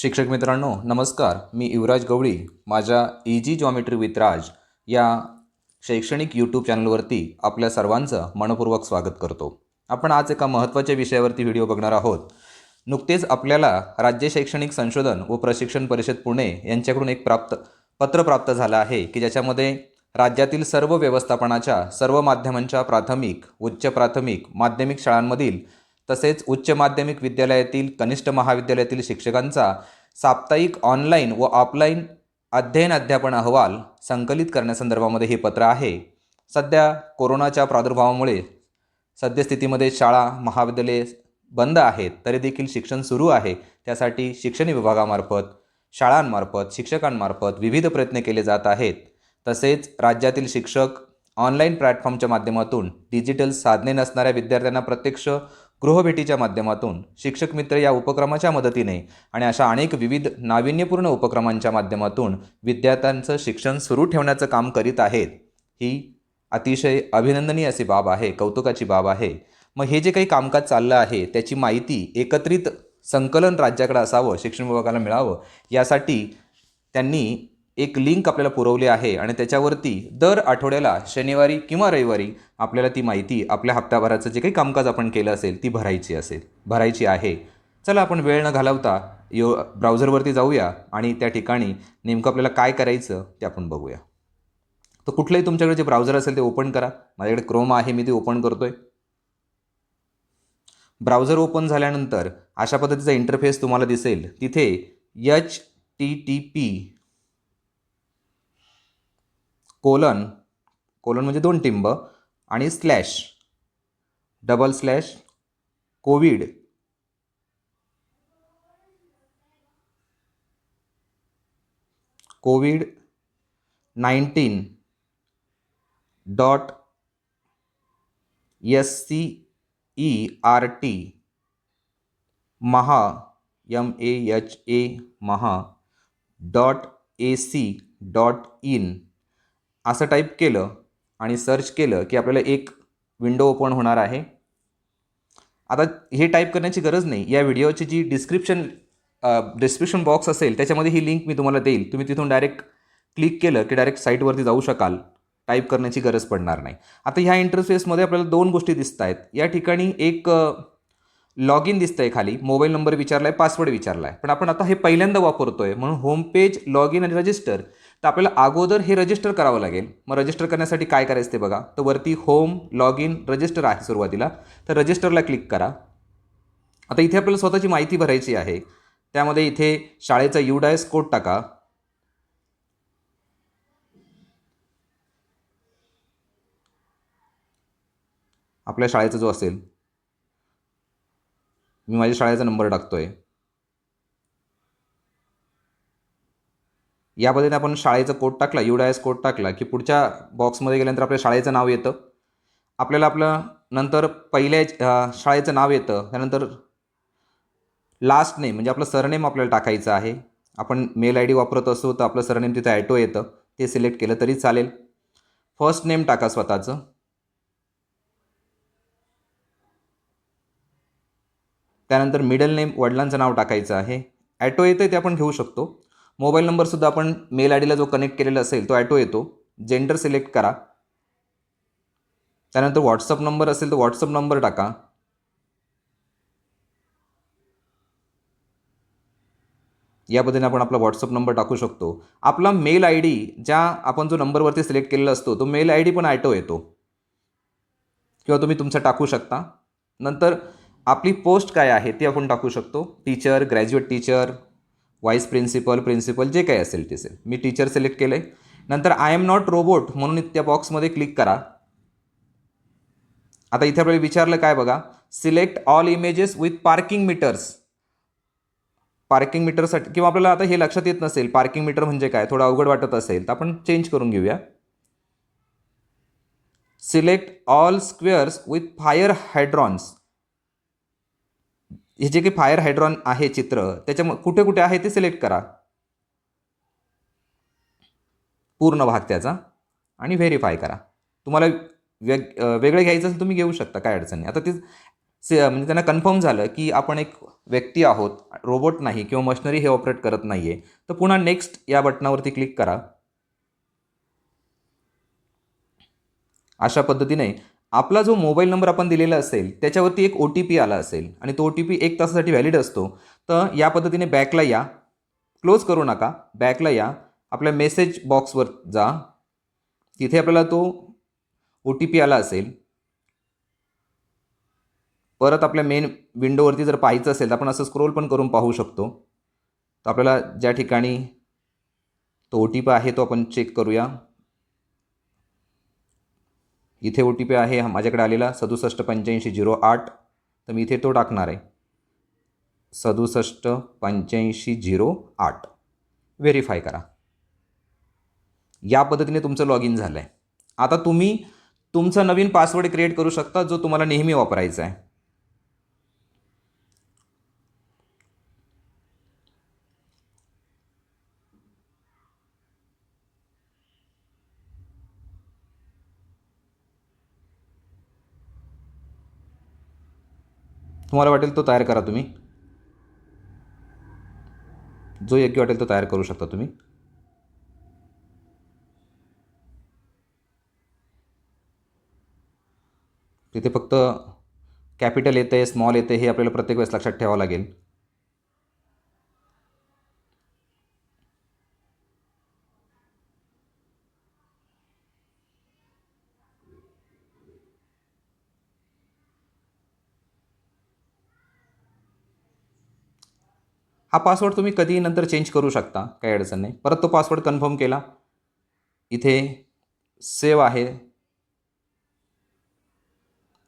शिक्षक मित्रांनो नमस्कार. मी युवराज गवळी. माझ्या इजी जॉमेट्री विथ राज या शैक्षणिक यूट्यूब चॅनलवरती आपल्या सर्वांचं मनपूर्वक स्वागत करतो. आपण आज एका महत्त्वाच्या विषयावरती व्हिडिओ बघणार आहोत. नुकतेच आपल्याला राज्य शैक्षणिक संशोधन व प्रशिक्षण परिषद पुणे यांच्याकडून एक प्राप्त पत्र प्राप्त झालं आहे की ज्याच्यामध्ये राज्यातील सर्व व्यवस्थापनाच्या सर्व माध्यमांच्या प्राथमिक उच्च प्राथमिक माध्यमिक शाळांमधील तसेच उच्च माध्यमिक विद्यालयातील कनिष्ठ महाविद्यालयातील शिक्षकांचा साप्ताहिक ऑनलाईन व ऑफलाईन अध्ययन अध्यापन अहवाल संकलित करण्यासंदर्भामध्ये हे पत्र आहे. सध्या कोरोनाच्या प्रादुर्भावामुळे सद्यस्थितीमध्ये शाळा महाविद्यालये बंद आहेत. तरी देखील शिक्षण सुरू आहे. त्यासाठी शिक्षण विभागामार्फत शाळांमार्फत शिक्षकांमार्फत विविध प्रयत्न केले जात आहेत. तसेच राज्यातील शिक्षक ऑनलाईन प्लॅटफॉर्मच्या माध्यमातून डिजिटल साधने नसणाऱ्या विद्यार्थ्यांना प्रत्यक्ष गृहभेटीच्या माध्यमातून शिक्षक मित्र या उपक्रमाच्या मदतीने आणि अशा अनेक विविध नाविन्यपूर्ण उपक्रमांच्या माध्यमातून विद्यार्थ्यांचं शिक्षण सुरू ठेवण्याचं काम करीत आहेत. ही अतिशय अभिनंदनीय अशी बाब आहे कौतुकाची बाब आहे. मग हे जे काही कामकाज चाललं आहे त्याची माहिती एकत्रित संकलन राज्याकडे असावं शिक्षण विभागाला मिळावं यासाठी त्यांनी एक लिंक आपल्याला पुरवली आहे आणि त्याच्यावरती दर आठवड्याला शनिवारी किंवा रविवारी आपल्याला ती माहिती आपल्या हप्त्याभराचं जे काही कामकाज आपण केलं असेल ती भरायची असेल भरायची आहे. चला आपण वेळ न घालवता यो ब्राउझरवरती जाऊया आणि त्या ठिकाणी नेमकं आपल्याला काय करायचं ते आपण बघूया. तर कुठलंही तुमच्याकडे जे ब्राउझर असेल ते ओपन करा. माझ्याकडे क्रोम आहे मी ते ओपन करतो आहे ब्राउझर ओपन झाल्यानंतर अशा पद्धतीचा इंटरफेस तुम्हाला दिसेल. तिथे H T T P colon colon म्हणजे दोन टिंब आणि slash. Double slash covid. Covid nineteen dot S C E R T. Maha M A H A Maha dot A C dot in. असं टाईप केलं आणि सर्च केलं की आपल्याला एक विंडो ओपन होणार आहे. आता हे टाईप करण्याची गरज नाही. या व्हिडिओची जी डिस्क्रिप्शन डिस्क्रिप्शन बॉक्स असेल त्याच्यामध्ये ही लिंक मी तुम्हाला देईल. तुम्ही तिथून डायरेक्ट क्लिक केलं की डायरेक्ट साईटवरती जाऊ शकाल. टाईप करण्याची गरज पडणार नाही. आता ह्या इंटरफेसमध्ये आपल्याला दोन गोष्टी दिसत आहेत. या ठिकाणी एक लॉग इन दिसतं आहे खाली. मोबाईल नंबर विचारला आहे पासवर्ड विचारला आहे पण आपण आता हे पहिल्यांदा वापरतो आहे म्हणून होम पेज लॉग इन आणि रजिस्टर तर आपल्याला अगोदर हे रजिस्टर करावं लागेल. मग रजिस्टर करण्यासाठी काय करायचं ते बघा. तर वरती होम लॉग इन रजिस्टर आहे सुरुवातीला. तर रजिस्टरला क्लिक करा. आता इथे आपल्याला स्वतःची माहिती भरायची आहे. त्यामध्ये इथे शाळेचा युडायस कोड टाका. आपल्या शाळेचा जो असेल. मी माझ्या शाळेचा नंबर टाकतो आहे या पद्धतीने आपण शाळेचा कोड टाकला युडायस कोड टाकला की पुढच्या बॉक्समध्ये गेल्यानंतर आपल्या शाळेचं नाव येतं. आपल्याला आपलं नंतर पहिल्या शाळेचं नाव येतं. त्यानंतर लास्ट नेम म्हणजे आपलं सरनेम आपल्याला टाकायचं आहे. आपण मेल आय डी वापरत असू तर आपलं सरनेम तिथं ॲटो येतं. ते सिलेक्ट केलं तरी चालेल. फर्स्ट नेम टाका स्वतःचं. त्यानंतर मिडल नेम वडिलांचं नाव टाकायचं आहे. ॲटो येतं ते आपण घेऊ शकतो. मोबाईल नंबरसुद्धा आपण मेल आय डीला जो कनेक्ट केलेला असेल तो ॲटो येतो. जेंडर सिलेक्ट करा. त्यानंतर व्हॉट्सअप नंबर असेल तर व्हॉट्सअप नंबर टाका. या पद्धतीने आपण आपला व्हॉट्सअप नंबर टाकू शकतो. आपला मेल आय डी ज्या आपण जो नंबरवरती सिलेक्ट केलेला असतो तो मेल आय डी पण ॲटो येतो. किंवा तुम्ही तुमचा टाकू शकता. नंतर आपली पोस्ट काय आहे ती आपण टाकू शकतो. Teacher graduate teacher vice principal principal जे काही असेल ते असेल. मी टीचर सिलेक्ट केलं आहे नंतर आय एम नॉट रोबोट म्हणून त्या बॉक्समध्ये क्लिक करा. आता इथे आपल्याला विचारलं काय बघा? Select all images with parking meters parking मीटरसाठी किंवा आपल्याला आता हे लक्षात येत नसेल पार्किंग मीटर म्हणजे काय? थोडं अवघड वाटत असेल तर आपण चेंज करून घेऊया. Select all squares with fire hydrants हे जे काही फायर हायड्रॉन आहे चित्र त्याच्याम कुठे कुठे आहे ते सिलेक्ट करा. पूर्ण भाग त्याचा आणि व्हेरीफाय करा. तुम्हाला वेग वेगळं घ्यायचं असेल तुम्ही घेऊ शकता काय अडचण नाही. आता ते से म्हणजे त्यांना कन्फर्म झालं की आपण एक व्यक्ती आहोत रोबोट नाही किंवा मशिनरी हे ऑपरेट करत नाही आहे तर पुन्हा नेक्स्ट या बटनावरती क्लिक करा. अशा पद्धतीने आपला जो मोबाईल नंबर आपण दिलेला असेल त्याच्यावरती एक ओ टी पी आला असेल आणि तो ओ टी पी एक तासासाठी व्हॅलिड असतो तर या पद्धतीने बॅकला या. क्लोज करू नका बॅकला या. आपल्या मेसेज बॉक्सवर जा. तिथे आपल्याला तो ओ टी पी आला असेल. परत आपल्या मेन विंडोवरती जर पाहायचं असेल तर आपण असं स्क्रोल पण करून पाहू शकतो. तर आपल्याला ज्या ठिकाणी तो ओ टी पी आहे तो आपण चेक करूया. इथे ओ टी पी आहे माझ्याकडे आलेला सदुसष्ट पंच्याऐंशी झिरो आठ. तर मी इथे तो टाकणार आहे. सदुसष्ट पंच्याऐंशी झिरो आठ. व्हेरीफाय करा. या पद्धतीने तुमचं लॉग इन झालं आहे आता तुम्ही तुमचा नवीन पासवर्ड क्रिएट करू शकता जो तुम्हाला नेहमी वापरायचा आहे. तुम्हाला वाटेल तो तयार करा तुम्ही. जो योग्य वाटेल तो तयार करू शकता तुम्ही. तिथे फक्त कॅपिटल येते स्मॉल येते हे आपल्याला प्रत्येक वेळेस लक्षात ठेवावं लागेल. हा पासवर्ड तुम्ही कधीही नंतर चेंज करू शकता काही अडचण नाही. परत तो पासवर्ड कन्फर्म केला. इथे सेव आहे.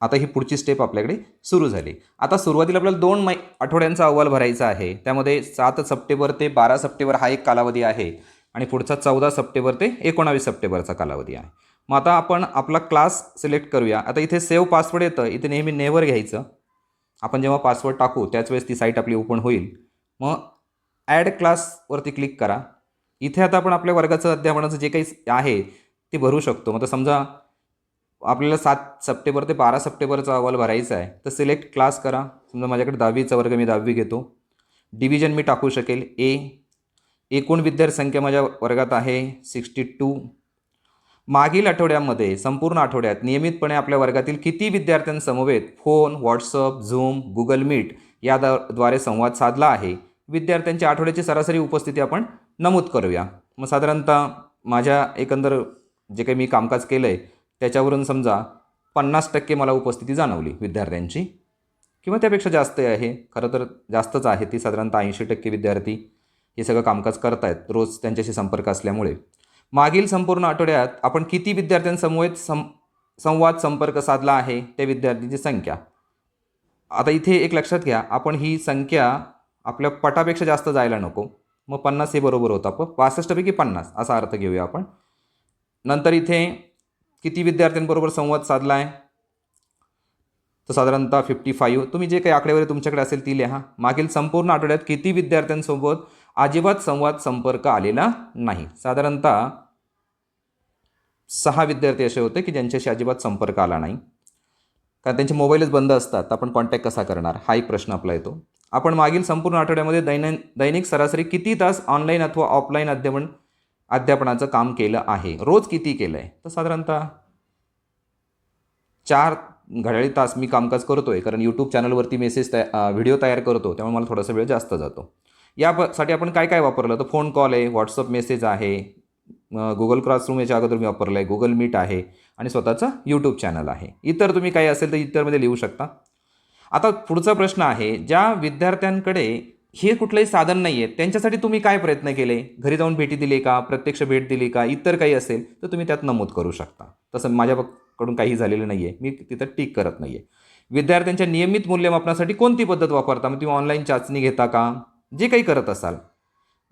आता ही पुढची स्टेप आपल्याकडे सुरू झाली. आता सुरुवातीला आपल्याला दोन मै आठवड्यांचा अहवाल भरायचा आहे. त्यामध्ये सात सप्टेंबर ते बारा सप्टेंबर हा एक कालावधी आहे आणि पुढचा चौदा सप्टेंबर ते एकोणावीस सप्टेंबरचा कालावधी आहे. मग आता आपण आपला क्लास सिलेक्ट करूया. आता इथे सेव्ह पासवर्ड येतं. इथे नेहमी नेवर घ्यायचं. आपण जेव्हा पासवर्ड टाकू त्याच वेळेस ती साईट आपली ओपन होईल. मग ॲड क्लासवरती क्लिक करा. इथे आता आपण आपल्या वर्गाचं अध्यापनाचं जे काही आहे ते भरू शकतो. मग आता समजा आपल्याला सात सप्टेंबर ते बारा सप्टेंबरचा अहवाल भरायचा आहे तर सिलेक्ट क्लास करा. समजा माझ्याकडे दहावीचा वर्ग मी दहावी घेतो. डिव्हिजन मी टाकू शकेल. ए एकूण विद्यार्थी माझ्या वर्गात आहे सिक्स्टी टू मागील आठवड्यामध्ये संपूर्ण आठवड्यात नियमितपणे आपल्या वर्गातील किती विद्यार्थ्यांसमवेत phone WhatsApp Zoom Google Meet याद्वारे संवाद साधला आहे. विद्यार्थ्यांच्या आठवड्याची सरासरी उपस्थिती आपण नमूद करूया. मग साधारणतः माझ्या एकंदर जे काही मी कामकाज केलं आहे त्याच्यावरून समजा पन्नास टक्के मला उपस्थिती जाणवली विद्यार्थ्यांची. किंवा त्यापेक्षा जास्त आहे. खरं तर जास्तच आहे. ती साधारणतः ऐंशी टक्के विद्यार्थी हे सगळं कामकाज करतायत. रोज त्यांच्याशी संपर्क असल्यामुळे. मागील संपूर्ण आठवड्यात आपण किती विद्यार्थ्यांसमवेत सं संवाद संपर्क साधला आहे? त्या विद्यार्थ्यांची संख्या. आता इथे एक लक्षात घ्या आपण ही संख्या आपल्या पटापेक्षा जास्त जायला नको. मग पन्नास हे बरोबर होतं आपण पासष्टपैकी पन्नास असा अर्थ घेऊया आपण. नंतर इथे किती विद्यार्थ्यांबरोबर संवाद साधला आहे तर साधारणतः फिफ्टी फाईव्ह तुम्ही जे काही आकडेवारी तुमच्याकडे असेल ती लिहा. मागील संपूर्ण आठवड्यात किती विद्यार्थ्यांसोबत अजिबात संवाद संपर्क आलेला नाही? साधारणतः सहा विद्यार्थी असे होते की ज्यांच्याशी अजिबात संपर्क आला नाही. कारण त्यांचे मोबाईलच बंद असतात. आपण कॉन्टॅक्ट कसा करणार? हा एक प्रश्न आपला येतो. आपण मागील संपूर्ण आठवड्यामध्ये दैन दैनिक सरासरी किती तास ऑनलाईन अथवा ऑफलाईन अध्यापन अध्यापनाचं काम केलं आहे? रोज किती केलं आहे तर साधारणतः चार घड्याळी तास मी कामकाज करतो आहे कारण यूट्यूब चॅनलवरती मेसेज तया व्हिडिओ तयार करतो त्यामुळे मला थोडासा वेळ जास्त जातो. यासाठी आपण काय काय वापरलं? तर फोन कॉल आहे व्हॉट्सअप मेसेज आहे गुगल क्लासरूम याच्या अगोदर मी वापरलं आहे गुगल मीट आहे आणि स्वतःचं यूट्यूब चॅनल आहे. इतर तुम्ही काही असेल तर इतरमध्ये लिहू शकता. आता पुढचा प्रश्न आहे ज्या विद्यार्थ्यांकडे हे कुठलंही साधन नाही आहे त्यांच्यासाठी तुम्ही काय प्रयत्न केले? घरी जाऊन भेटी दिली का? प्रत्यक्ष भेट दिली का? इतर काही असेल तर तुम्ही त्यात नमूद करू शकता. तसं माझ्याकडून काही झालेलं नाही आहे मी तिथं टीक करत नाही आहे विद्यार्थ्यांच्या नियमित मूल्यमापनासाठी कोणती पद्धत वापरता? मग तुम्ही ऑनलाईन चाचणी घेता का? जे काही करत असाल.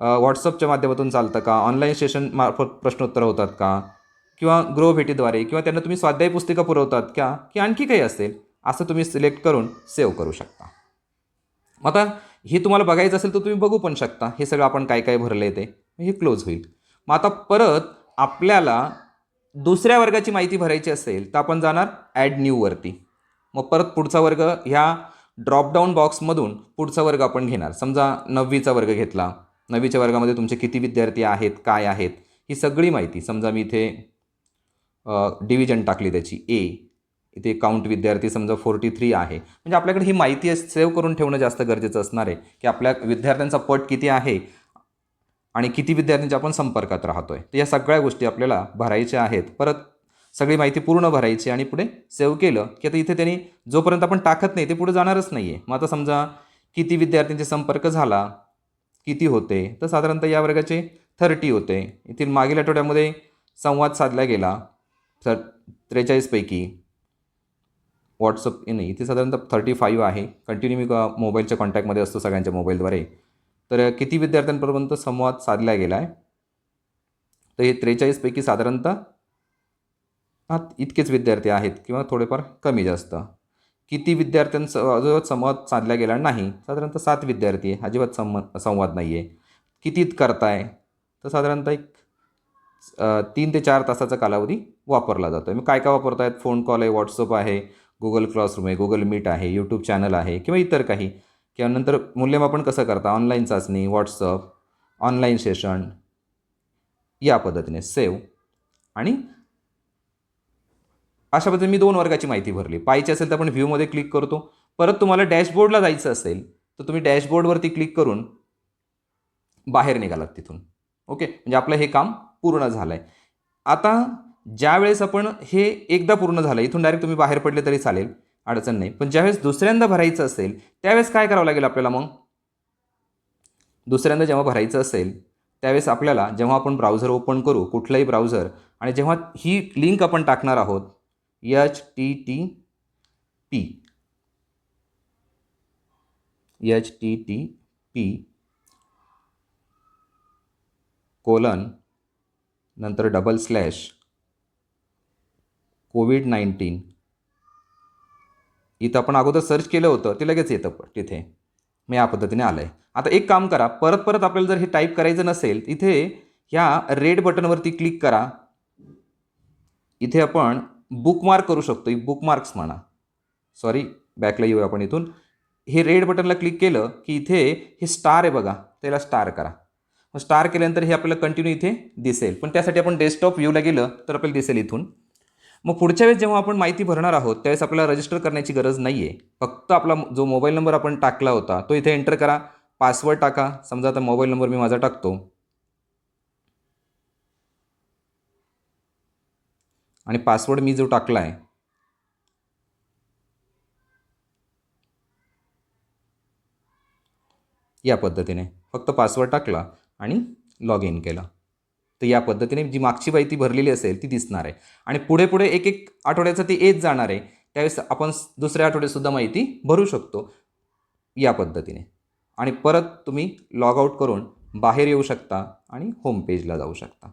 व्हॉट्सअपच्या माध्यमातून चालतं का? ऑनलाईन सेशन मार्फत प्रश्नोत्तर होतात का? किंवा गृहभेटीद्वारे किंवा त्यांना तुम्ही स्वाध्याय पुस्तिका पुरवतात का की आणखी काही असेल असं तुम्ही सिलेक्ट करून सेव्ह करू शकता. आता हे तुम्हाला बघायचं असेल तर तुम्ही बघू पण शकता. हे सगळं आपण काय काय भरलं आहे ते. हे क्लोज होईल. मग आता परत आपल्याला दुसऱ्या वर्गाची माहिती भरायची असेल तर आपण जाणार ॲड न्यूवरती मग परत पुढचा वर्ग ह्या ड्रॉपडाऊन बॉक्समधून पुढचा वर्ग आपण घेणार. समजा नववीचा वर्ग घेतला. नववीच्या वर्गामध्ये तुमचे किती विद्यार्थी आहेत काय आहेत ही सगळी माहिती. समजा मी इथे डिव्हिजन टाकली त्याची. ए इथे काउंट विद्यार्थी समजा फोर्टी थ्री आहे. म्हणजे आपल्याकडे ही माहिती सेव्ह करून ठेवणं जास्त गरजेचं असणार आहे की आपल्या विद्यार्थ्यांचा पट किती आहे आणि किती विद्यार्थ्यांच्या आपण संपर्कात राहतोय. तर या सगळ्या गोष्टी आपल्याला भरायच्या आहेत. परत सगळी माहिती पूर्ण भरायची आणि पुढे सेव्ह केलं की आता इथे त्यांनी जोपर्यंत आपण टाकत नाही ते पुढे जाणारच नाही आहे मग आता समजा किती विद्यार्थ्यांचे संपर्क झाला किती होते तर साधारणतः या वर्गाचे थर्टी होते. येथील मागील आठवड्यामध्ये संवाद साधला गेला. तर त्रेचाळीसपैकी व्हॉट्सअप नाही इथे साधारणतः थर्टी फाईव्ह आहे. कंटिन्यू मी मोबाईलच्या कॉन्टॅक्टमध्ये असतो सगळ्यांच्या मोबाईलद्वारे तर किती विद्यार्थ्यांपर्यंत संवाद साधला गेला आहे तर हे त्रेचाळीसपैकी साधारणतः हा इतकेच विद्यार्थी आहेत किंवा थोडेफार कमी जास्त. किती विद्यार्थ्यांचा अजिबात संवाद साधला गेला नाही. साधारणतः सात विद्यार्थी आहे अजिबात संम संवाद नाही आहे कितीत करताय? तर साधारणतः एक तीन ते चार तासाचा कालावधी वापरला जातो आहे मग काय काय वापरतायत? फोन कॉल आहे व्हॉट्सअप आहे गुगल क्लासरूम आहे गुगल मीट आहे यूट्यूब चॅनल आहे किंवा इतर काही. किंवा नंतर मूल्यमापन कसं करता? ऑनलाईन चाचणी व्हॉट्सअप ऑनलाईन सेशन या पद्धतीने सेव आणि अशा पद्धतीने मी दोन वर्गाची माहिती भरली. पाहिजे असेल तर आपण व्ह्यूमध्ये क्लिक करतो. परत तुम्हाला डॅशबोर्डला जायचं असेल तर तुम्ही डॅशबोर्डवरती क्लिक करून बाहेर निघालात तिथून. ओके म्हणजे आपलं हे काम पूर्ण झाला आहे आता ज्यावेळेस आपण हे एकदा पूर्ण झालं इथून डायरेक्ट तुम्ही बाहेर पडले तरी चालेल अडचण नाही. पण ज्यावेळेस दुसऱ्यांदा भरायचं असेल त्यावेळेस काय करावं लागेल आपल्याला मग? दुसऱ्यांदा जेव्हा भरायचं असेल त्यावेळेस आपल्याला जेव्हा आपण ब्राउझर ओपन करू कुठलाही ब्राउझर आणि जेव्हा ही लिंक आपण टाकणार आहोत H T T P H T T P colon नंतर डबल स्लॅश कोविड नाईन्टीन इथं आपण अगोदर सर्च केलं होतं ते लगेच येतं तिथे. मग या पद्धतीने आलं आहे आता एक काम करा परत परत आपल्याला जर हे टाईप करायचं नसेल इथे ह्या रेड बटनवरती क्लिक करा. इथे आपण बुकमार्क करू शकतो बुकमार्क्स म्हणा. सॉरी बॅकला येऊ आपण इथून. हे रेड बटनला क्लिक केलं की इथे हे स्टार आहे बघा त्याला स्टार करा. स्टार केल्यानंतर हे आपल्याला कंटिन्यू इथे दिसेल. पण त्यासाठी आपण डेस्कटॉप व्ह्यूला गेलं तर आपल्याला दिसेल इथून. मग पुढच्या वेळेस जेव्हा आपण माहिती भरणार आहोत त्यावेळेस आपल्याला रजिस्टर करण्याची गरज नाही आहे फक्त आपला जो मोबाईल नंबर आपण टाकला होता तो इथे एंटर करा. पासवर्ड टाका. समजा आता मोबाईल नंबर मी माझा टाकतो. आणि पासवर्ड मी जो टाकला आहे या पद्धतीने. फक्त पासवर्ड टाकला. आणि लॉग इन केला. तर या पद्धतीने जी मागची माहिती भरलेली असेल ती दिसणार आहे. आणि पुढे पुढे एक एक आठवड्याचं ती येत जाणार आहे. त्यावेळेस आपण दुसऱ्या आठवड्यातसुद्धा माहिती भरू शकतो या पद्धतीने. आणि परत तुम्ही लॉग आऊट करून बाहेर येऊ शकता आणि होम पेजला जाऊ शकता.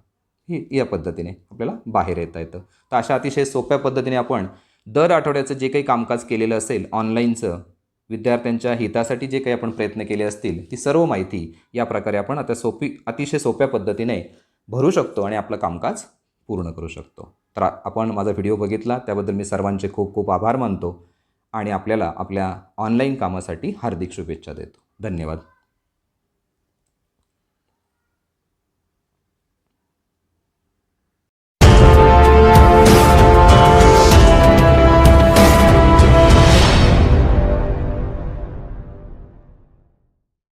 ही या पद्धतीने आपल्याला बाहेर येता येतं. तर अशा अतिशय सोप्या पद्धतीने आपण दर आठवड्याचं जे काही कामकाज केलेलं असेल ऑनलाईनचं विद्यार्थ्यांच्या हितासाठी जे काही आपण प्रयत्न केले असतील ती सर्व माहिती या प्रकारे आपण आता सोपी अतिशय सोप्या पद्धतीने भरू शकतो आणि आपलं कामकाज पूर्ण करू शकतो. तर आपण माझा व्हिडिओ बघितला त्याबद्दल मी सर्वांचे खूप खूप आभार मानतो आणि आपल्याला आपल्या ऑनलाईन कामासाठी हार्दिक शुभेच्छा देतो. धन्यवाद.